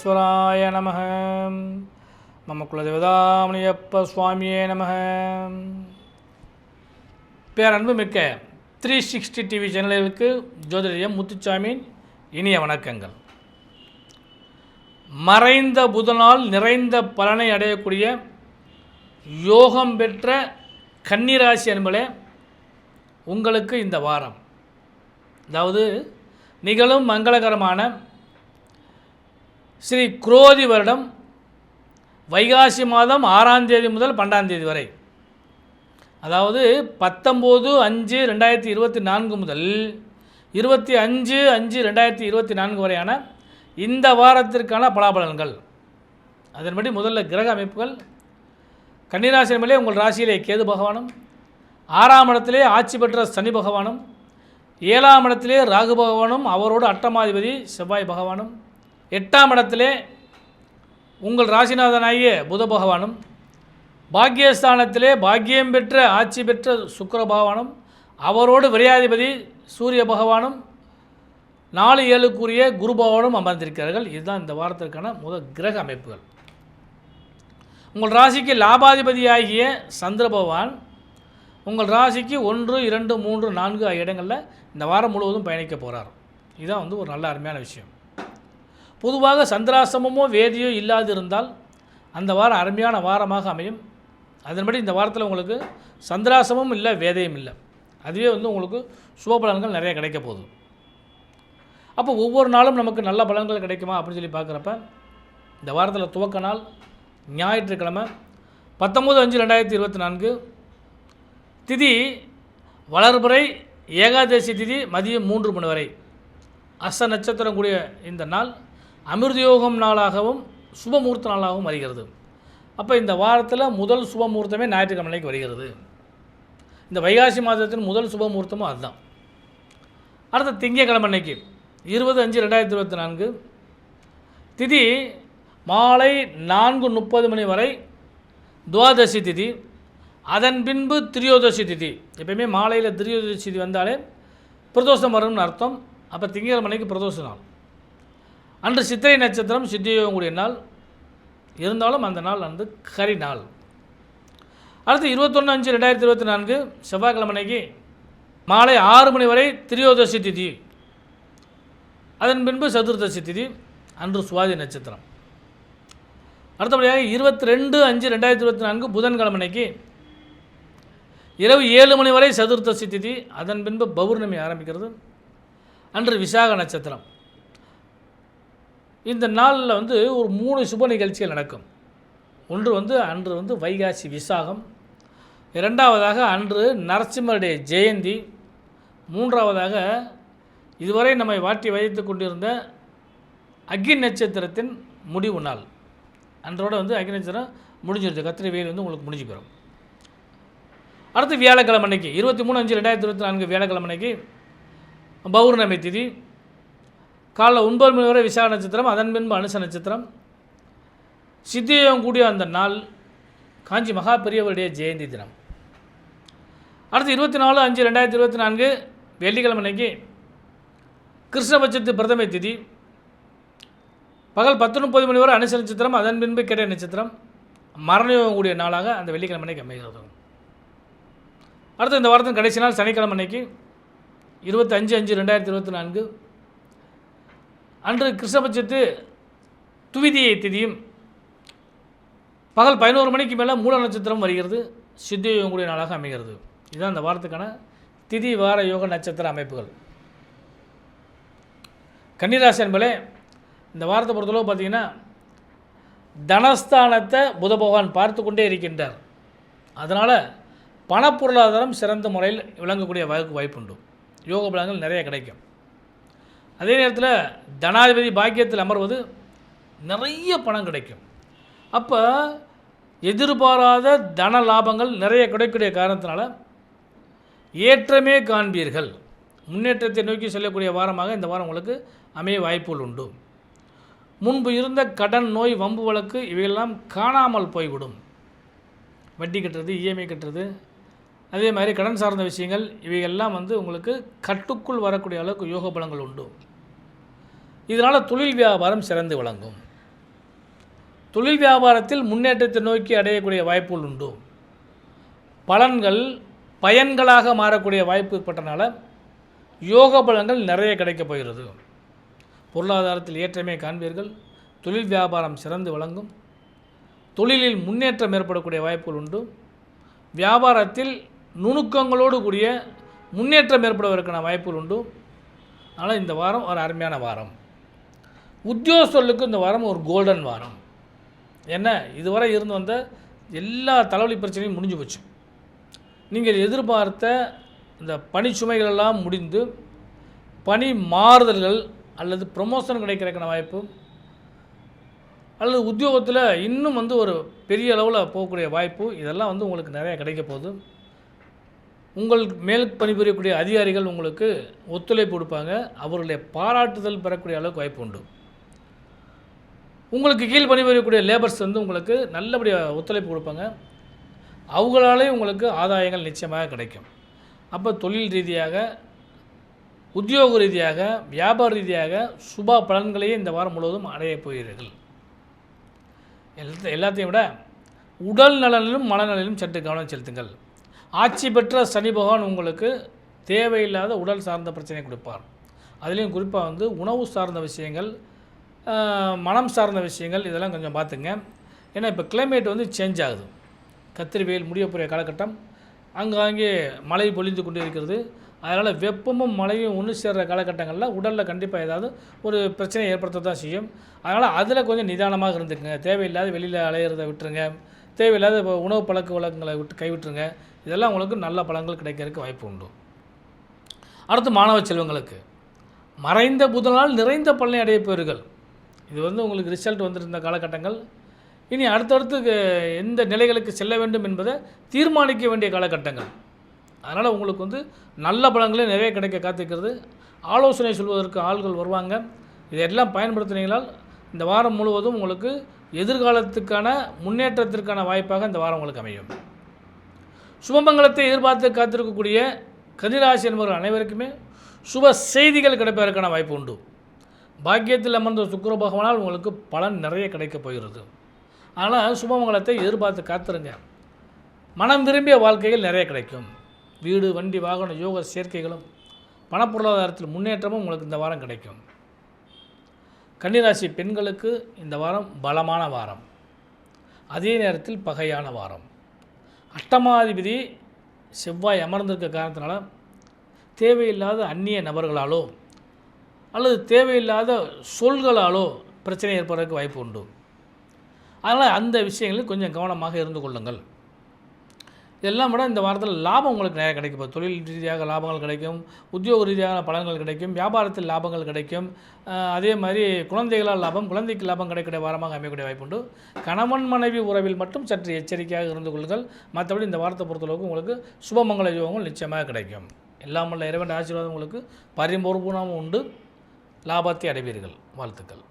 விக்னேஸ்வராய நம மம குலதேவதாமணியப்ப சுவாமியே நம பேரன்பு மிக்க த்ரீ சிக்ஸ்டி டிவி சேனல்களுக்கு ஜோதிடம் முத்துச்சாமியின் இனிய வணக்கங்கள். மறைந்த புதனால் நிறைந்த பலனை அடையக்கூடிய யோகம் பெற்ற கன்னிராசி அன்பளே உங்களுக்கு இந்த வாரம். அதாவது நிகழும் மங்களகரமான ஸ்ரீ குரோதி வருடம் வைகாசி மாதம் ஆறாம் தேதி முதல் பன்னெண்டாம் தேதி வரை. அதாவது பத்தொம்போது அஞ்சு ரெண்டாயிரத்தி இருபத்தி நான்கு முதல் இருபத்தி அஞ்சு அஞ்சு ரெண்டாயிரத்தி இருபத்தி நான்கு வரையான இந்த வாரத்திற்கான பலாபலன்கள். அதன்படி முதல்ல கிரக அமைப்புகள். கன்னிராசி மேலே உங்கள் ராசியிலே கேது பகவானும் ஆறாம் இடத்திலே ஆட்சி பெற்ற சனி பகவானும் ஏழாம் இடத்திலே ராகு பகவானும் அவரோடு அட்டமாதிபதி செவ்வாய் பகவானும் எட்டாம் இடத்திலே உங்கள் ராசிநாதனாகிய புத பகவானும் பாக்கியஸ்தானத்திலே பாக்கியம் பெற்ற ஆட்சி பெற்ற சுக்கர பகவானும் அவரோடு விரையாதிபதி சூரிய பகவானும் நாலு ஏழுக்குரிய குரு பகவானும் அமர்ந்திருக்கிறார்கள். இதுதான் இந்த வாரத்திற்கான முதல் கிரக அமைப்புகள். உங்கள் ராசிக்கு லாபாதிபதியாகிய சந்திர பகவான் உங்கள் ராசிக்கு ஒன்று இரண்டு மூன்று நான்கு ஆகிய இடங்களில் இந்த வாரம் முழுவதும் பயணிக்க போகிறார் இதுதான் வந்து ஒரு நல்ல அருமையான விஷயம். பொதுவாக சந்திராசிரமமோ வேதியோ இல்லாது இருந்தால் அந்த வாரம் அருமையான வாரமாக அமையும். அதன்படி இந்த வாரத்தில் உங்களுக்கு சந்திராசமும் இல்லை வேதையும் இல்லை. அதுவே வந்து உங்களுக்கு சுபபலன்கள் நிறைய கிடைக்க போகுது. அப்போ ஒவ்வொரு நாளும் நமக்கு நல்ல பலன்கள் கிடைக்குமா அப்படின்னு சொல்லி பார்க்குறப்ப இந்த வாரத்தில் துவக்க நாள் ஞாயிற்றுக்கிழமை பத்தொம்போது அஞ்சு ரெண்டாயிரத்தி இருபத்தி நான்கு திதி வளர்புரை ஏகாதசி திதி மதியம் மூன்று மணி வரை. அஸ்த நட்சத்திரம் கூடிய இந்த நாள் அமிர்தயோகம் நாளாகவும் சுபமுகூர்த்த நாளாகவும் வருகிறது. அப்போ இந்த வாரத்தில் முதல் சுபமுகூர்த்தமே ஞாயிற்றுக்கிழமைக்கு வருகிறது. இந்த வைகாசி மாதத்தின் முதல் சுபமுகூர்த்தமும் அதுதான். அடுத்த திங்கக்கிழமை அன்னைக்கு இருபது அஞ்சு ரெண்டாயிரத்தி இருபத்தி நான்கு. திதி மாலை நான்கு முப்பது மணி வரை துவாதசி திதி. அதன் பின்பு திரியோதசி திதி. எப்பயுமே மாலையில் திரியோதசி திதி வந்தாலே பிரதோஷம் வரும்னு அர்த்தம். அப்போ திங்கக்கிழமை அன்னைக்கு பிரதோஷ நாள் அன்று சித்திரை நட்சத்திரம் சித்தியோகம் கூடிய நாள். இருந்தாலும் அந்த நாள் வந்து கரி நாள். அடுத்து இருபத்தொன்று அஞ்சு ரெண்டாயிரத்தி இருபத்தி நான்கு செவ்வாய்க்கிழமை அன்னைக்கு மாலை ஆறு மணி வரை திரியோதசி திதி. அதன் பின்பு சதுர்தசி திதி அன்று சுவாதி நட்சத்திரம். அடுத்தபடியாக இருபத்தி ரெண்டு அஞ்சு ரெண்டாயிரத்தி இருபத்தி நான்கு புதன்கிழமைக்கு அன்னைக்கு இரவு ஏழு மணி வரை சதுர்தசி திதி அதன் பின்பு பௌர்ணமி ஆரம்பிக்கிறது. அன்று விசாக நட்சத்திரம். இந்த நாளில் வந்து ஒரு மூணு சுப நிகழ்ச்சிகள் நடக்கும். ஒன்று வந்து அன்று வந்து வைகாசி விசாகம். இரண்டாவதாக அன்று நரசிம்மருடைய ஜெயந்தி. மூன்றாவதாக இதுவரை நம்மை வாட்டி வைத்து கொண்டிருந்த அக்னி நட்சத்திரத்தின் முடிவு நாள். அன்றோட வந்து அக்னி நட்சத்திரம் முடிஞ்சிருச்சு கத்திரி வெயில் வந்து உங்களுக்கு முடிஞ்சு போயிடும் அடுத்து வியாழக்கிழமை அன்னைக்கு இருபத்தி மூணு அஞ்சு ரெண்டாயிரத்தி இருபத்தி நான்கு வியாழக்கிழமை அன்னைக்கு பௌர்ணமி திதி. காலைல ஒன்பது மணி வரை விசாக நட்சத்திரம் அதன் பின்பு அனுச நட்சத்திரம். சித்தியோகம் கூடிய அந்த நாள் காஞ்சி மகா பெரியவருடைய ஜெயந்தி தினம். அடுத்து இருபத்தி நாலு அஞ்சு ரெண்டாயிரத்தி இருபத்தி நான்கு வெள்ளிக்கிழமை அன்னைக்கு கிருஷ்ணபட்சத்து பிரதமை திதி. பகல் பத்து முப்பது மணி வரை அனுச நட்சத்திரம் அதன் பின்பு கேட்ட நட்சத்திரம். மரணயோகம் கூடிய நாளாக அந்த வெள்ளிக்கிழமை அன்னைக்கு அமைகிறது. அடுத்து இந்த வாரத்தின் கடைசி நாள் சனிக்கிழமை அன்னைக்கு இருபத்தஞ்சு அஞ்சு ரெண்டாயிரத்தி இருபத்தி நான்கு அன்று கிருஷ்ணபட்சத்து துவிதியை திதியும் பகல் பதினோரு மணிக்கு மேலே மூல நட்சத்திரம் வருகிறது. சித்தியோகம் நாளாக அமைகிறது. இதுதான் இந்த வாரத்துக்கான திதி வார யோக நட்சத்திர அமைப்புகள். கன்னிராசி என்பதே இந்த வாரத்தை பொறுத்தளவு பார்த்தீங்கன்னா தனஸ்தானத்தை புத பகவான் பார்த்து கொண்டே இருக்கின்றார். அதனால் பணப்பொருளாதாரம் சிறந்த முறையில் விளங்கக்கூடிய வாய்ப்பு வாய்ப்புண்டு. யோக பலங்கள் நிறைய கிடைக்கும். அதே நேரத்தில் ஜனாதிபதி பாக்கியத்தில் அமர்வது நிறைய பணம் கிடைக்கும். அப்போ எதிர்பாராத தன லாபங்கள் நிறைய கிடைக்கக்கூடிய காரணத்தினால ஏற்றமே காண்பீர்கள். முன்னேற்றத்தை நோக்கி செல்லக்கூடிய வாரமாக இந்த வாரம் உங்களுக்கு அமைய வாய்ப்புகள் உண்டு. முன்பு இருந்த கடன் நோய் வம்பு வழக்கு இவையெல்லாம் காணாமல் போய்விடும். வட்டி கட்டுறது இஎம்ஐ கட்டுறது அதே மாதிரி கடன் சார்ந்த விஷயங்கள் இவையெல்லாம் வந்து உங்களுக்கு கட்டுக்குள் வரக்கூடிய அளவுக்கு யோக பலங்கள் உண்டு. இதனால் தொழில் வியாபாரம் சிறந்து விளங்கும். தொழில் வியாபாரத்தில் முன்னேற்றத்தை நோக்கி அடையக்கூடிய வாய்ப்புகள் உண்டு. பலன்கள் பயன்களாக மாறக்கூடிய வாய்ப்பு ஏற்பட்டனால யோக பலன்கள் நிறைய கிடைக்கப் போகிறது. பொருளாதாரத்தில் ஏற்றமே காண்பீர்கள். தொழில் வியாபாரம் சிறந்து விளங்கும். தொழிலில் முன்னேற்றம் ஏற்படக்கூடிய வாய்ப்புகள் உண்டு. வியாபாரத்தில் நுணுக்கங்களோடு கூடிய முன்னேற்றம் ஏற்படுவதற்கான வாய்ப்புகள் உண்டு. அதனால் இந்த வாரம் ஒரு அருமையான வாரம். உத்தியோகஸ்தர்களுக்கு இந்த வாரம் ஒரு கோல்டன் வாரம். என்ன? இதுவரை இருந்து வந்த எல்லா தலைவலி பிரச்சனையும் முடிஞ்சு போச்சு. நீங்கள் எதிர்பார்த்த இந்த பணிச்சுமைகள் எல்லாம் முடிந்து பணி மாறுதல்கள் அல்லது ப்ரொமோஷன் கிடைக்கிறக்கான வாய்ப்பு அல்லது உத்தியோகத்தில் இன்னும் வந்து ஒரு பெரிய அளவில் போகக்கூடிய வாய்ப்பு இதெல்லாம் வந்து உங்களுக்கு நிறையா கிடைக்க போகுது. உங்கள் மேல் பணிபுரியக்கூடிய அதிகாரிகள் உங்களுக்கு ஒத்துழைப்பு கொடுப்பாங்க. அவர்களுடைய பாராட்டுதல் பெறக்கூடிய அளவுக்கு வாய்ப்பு உண்டு. உங்களுக்கு கீழ் பணிபுரியக்கூடிய லேபர்ஸ் வந்து உங்களுக்கு நல்லபடியாக ஒத்துழைப்பு கொடுப்பாங்க. அவங்களாலே உங்களுக்கு ஆதாயங்கள் நிச்சயமாக கிடைக்கும். அப்போ தொழில் ரீதியாக உத்தியோக ரீதியாக வியாபார ரீதியாக சுப பலன்களையே இந்த வாரம் முழுவதும் அடையப் போகிறீர்கள். எல்லாத்த- எல்லாத்தையும் விட உடல் நலனிலும் மனநலனிலும் சற்று கவனம் செலுத்துங்கள். ஆட்சி பெற்ற சனி பகவான் உங்களுக்கு தேவையில்லாத உடல் சார்ந்த பிரச்சனை கொடுப்பார். அதுலேயும் குறிப்பாக வந்து உணவு சார்ந்த விஷயங்கள் மனம் சார்ந்த விஷயங்கள் இதெல்லாம் கொஞ்சம் பார்த்துங்க. ஏன்னா இப்போ கிளைமேட் வந்து சேஞ்ச் ஆகுது. கத்திரி வெயில் முடியக்கூடிய காலகட்டம் அங்காங்கே மழை பொழிந்து கொண்டு இருக்கிறது. அதனால் வெப்பமும் மழையும் ஒன்று சேர்கிற காலகட்டங்களில் உடலில் கண்டிப்பாக ஏதாவது ஒரு பிரச்சனை ஏற்படுத்த தான் செய்யும். அதனால் அதில் கொஞ்சம் நிதானமாக இருந்துக்குங்க. தேவையில்லாத வெளியில் அலையிறதை விட்டுருங்க. தேவையில்லாத இப்போ உணவு பழக்க வழக்கங்களை விட்டு கைவிட்டுருங்க. இதெல்லாம் உங்களுக்கு நல்ல பழங்கள் கிடைக்கிறதுக்கு வாய்ப்பு உண்டு. அடுத்து மாணவ செல்வங்களுக்கு. மறைந்த புதனால் நிறைந்த பலனை அடைய போகிறீர்கள். இது வந்து உங்களுக்கு ரிசல்ட் வந்திருந்த காலகட்டங்கள். இனி அடுத்தடுத்து எந்த நிலைகளுக்கு செல்ல வேண்டும் என்பதை தீர்மானிக்க வேண்டிய காலகட்டங்கள். அதனால் உங்களுக்கு வந்து நல்ல பலன்களே நிறைய கிடைக்க காத்திருக்கிறது. ஆலோசனை சொல்வதற்கு ஆள்கள் வருவாங்க. இதையெல்லாம் பயன்படுத்தினீங்களால் இந்த வாரம் முழுவதும் உங்களுக்கு எதிர்காலத்துக்கான முன்னேற்றத்திற்கான வாய்ப்பாக இந்த வாரம் உங்களுக்கு அமையும். சுபமங்கலத்தை எதிர்பார்த்து காத்திருக்கக்கூடிய கதிராசி என்பவர்கள் அனைவருக்குமே சுப செய்திகள் கிடைப்பதற்கான வாய்ப்பு உண்டு. பாக்கியத்தில் அமர்ந்த சுக்கர பகவானால் உங்களுக்கு பலன் நிறைய கிடைக்க போகிறது. அதனால் சுபமங்கலத்தை எதிர்பார்த்து காத்துருங்க. மனம் விரும்பிய வாழ்க்கைகள் நிறைய கிடைக்கும். வீடு வண்டி வாகன யோக சேர்க்கைகளும் பணப்பொருளாதாரத்தில் முன்னேற்றமும் உங்களுக்கு இந்த வாரம் கிடைக்கும். கன்னிராசி பெண்களுக்கு இந்த வாரம் பலமான வாரம். அதே நேரத்தில் பகையான வாரம். அஷ்டமாதிபதி செவ்வாய் அமர்ந்திருக்க காரணத்தினால தேவையில்லாத அந்நிய நபர்களாலோ அல்லது தேவையில்லாத சொல்களாலோ பிரச்சனை ஏற்படுறதுக்கு வாய்ப்பு உண்டு. அதனால் அந்த விஷயங்களில் கொஞ்சம் கவனமாக இருந்து கொள்ளுங்கள். இதெல்லாம் விட இந்த வாரத்தில் லாபம் உங்களுக்கு நிறைய கிடைக்கும். இப்போ தொழில் ரீதியாக லாபங்கள் கிடைக்கும் உத்தியோக ரீதியான பலன்கள் கிடைக்கும் வியாபாரத்தில் லாபங்கள் கிடைக்கும். அதே மாதிரி குழந்தைகளால் லாபம் குழந்தைக்கு லாபம் கிடைக்கக்கூடிய வாரமாக அமையக்கூடிய வாய்ப்புண்டு கணவன் மனைவி உறவில் மட்டும் சற்று எச்சரிக்கையாக இருந்து கொள்ளுங்கள். மற்றபடி இந்த வாரத்தை பொறுத்தளவுக்கு உங்களுக்கு சுபமங்கல யோகங்கள் நிச்சயமாக கிடைக்கும். எல்லாம் உள்ள இறைவன் ஆசீர்வாதம் உங்களுக்கு பரிபூர்ணமும் உண்டு. லாபத்தை அடைவீர்கள். வாழ்த்துக்கள்.